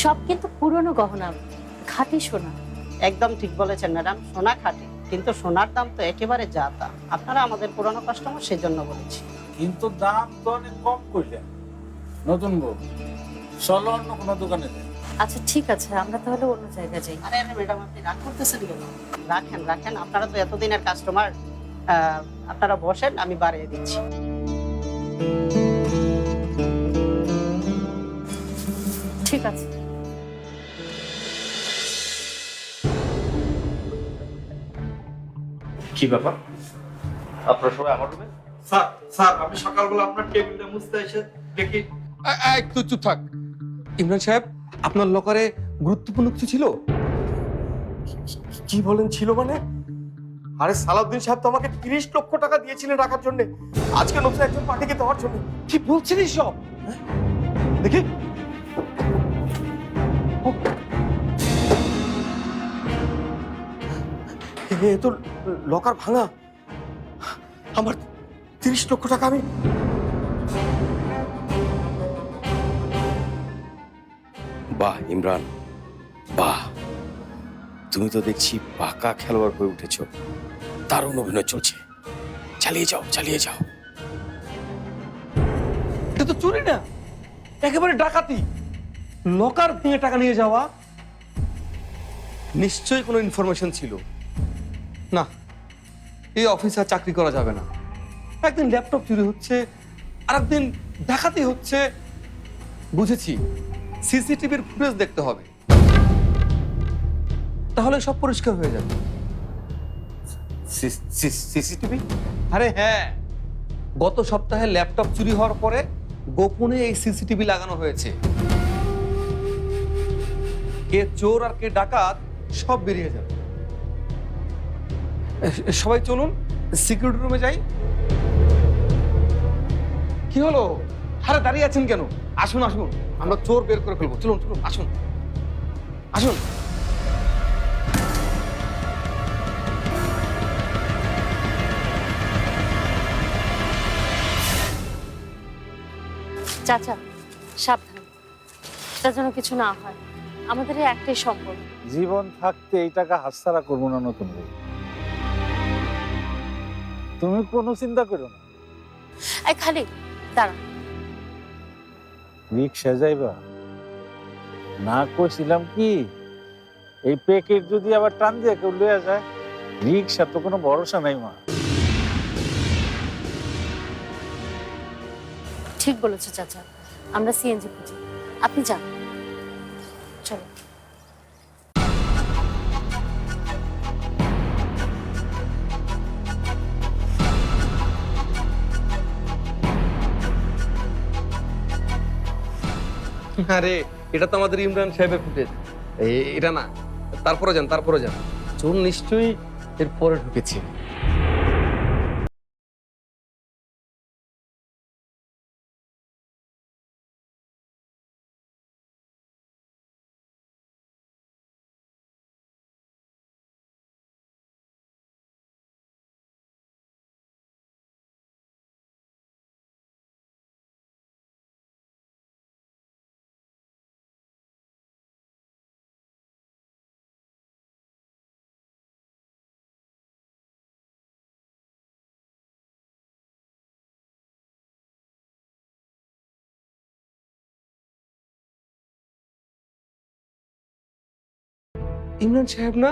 সব কিন্তু পুরনো গহনা। খাঁটি সোনা। একদম ঠিক বলেছেন ম্যাডাম। সোনা খাঁটি কিন্তু সোনার দাম তো একেবারে যা তা আপনারা আমাদের পুরনো কাস্টমার সেই জন্য বলেছি। কিন্তু দাম তো অনেক কম করলেন নতুন বউ চলো অন্য কোনো দোকানে যাই। আচ্ছা ঠিক আছে আমরা তাহলে অন্য জায়গায় যাই। আরে আরে ম্যাডাম আপনি রাগ করতেছেন কেন? রাখেন রাখেন আপনারা তো এতদিনের কাস্টমার আপনারা বসেন আমি বাড়িয়ে দিচ্ছি। ঠিক আছে। কি ব্যাপার? আপনারা সবাই আমার রুমে স্যার স্যার আমি সকালবেলা আপনার টেবিলটা মুছতে এসে দেখি। একটু চুপ থাক। ইমরান সাহেব আপনার লকারে গুরুত্বপূর্ণ কিছু ছিল? কি বলেন ছিল মানে? আরে সালাউদ্দিন সাহেব তো আমাকে তিরিশ লক্ষ টাকা দিয়েছিলেন রাখার জন্য। আজকে নতুন একজন পার্টিকে দেওয়ার জন্য। কি বলছেন সব দেখি। এ তো লকার ভাঙা। আমার তিরিশ লক্ষ টাকা আমি বাহ ইমরান। বাহ। তুমি তো দেখছি পাকা খেলোয়াড় হয়ে উঠেছ। দারুণ অভিনয় চলছে। চালিয়ে যাও চালিয়ে যাও। এটা তো চুরি না। একেবারে ডাকাতি। লকার ভেঙে টাকা নিয়ে যাওয়া। নিশ্চয়ই কোনো ইনফরমেশন ছিল। না এই অফিসে আর চাকরি করা যাবে না। একদিন ল্যাপটপ চুরি হচ্ছে আরেকদিন ডাকাতি হচ্ছে। বুঝেছি সিসিটিভির ফুটেজ দেখতে হবে। তাহলে সব পরিষ্কার হয়ে যাবে। সিসিটিভি? আরে হ্যাঁ গত সপ্তাহে ল্যাপটপ চুরি হওয়ার পরে গোপনে এই সিসিটিভি লাগানো হয়েছে। কে চোর আর কে ডাকাত সব বেরিয়ে যাবে। সবাই চলুন সিকিউরিটি রুমে যাই। কি হলো? আরে দাঁড়িয়ে আছেন কেন? আসুন আসুন। আমরা চোর বের করে ফেলব। চলুন চলুন আসুন। আসুন। চাচা সাবধান। এটা যেন কিছু না হয়। আমাদের এই একটাই সম্পর্ক জীবন থাকতে এই টাকা হাতছাড়া করব না নতুন বউ তুমি কোনো চিন্তা করো না। এই খালি দাঁড়া। রিক্সা যাইবা না কইছিলাম কি এই প্যাকেট যদি আবার টান দিয়ে কেউ লইয়া যায় রিক্সা তো কোনো ভরসা নাই মা। ঠিক বলেছ চাচা আমরা সিএনজি খুঁজি। আপনি যান। চলো। আরে, এটা তো আমাদের ইমরান সাহেবের ফুটেজ এটা না, তারপরে যান তারপরে যান। চোর নিশ্চয়ই এরপরে ঢুকেছে। ইমরান সাহেব না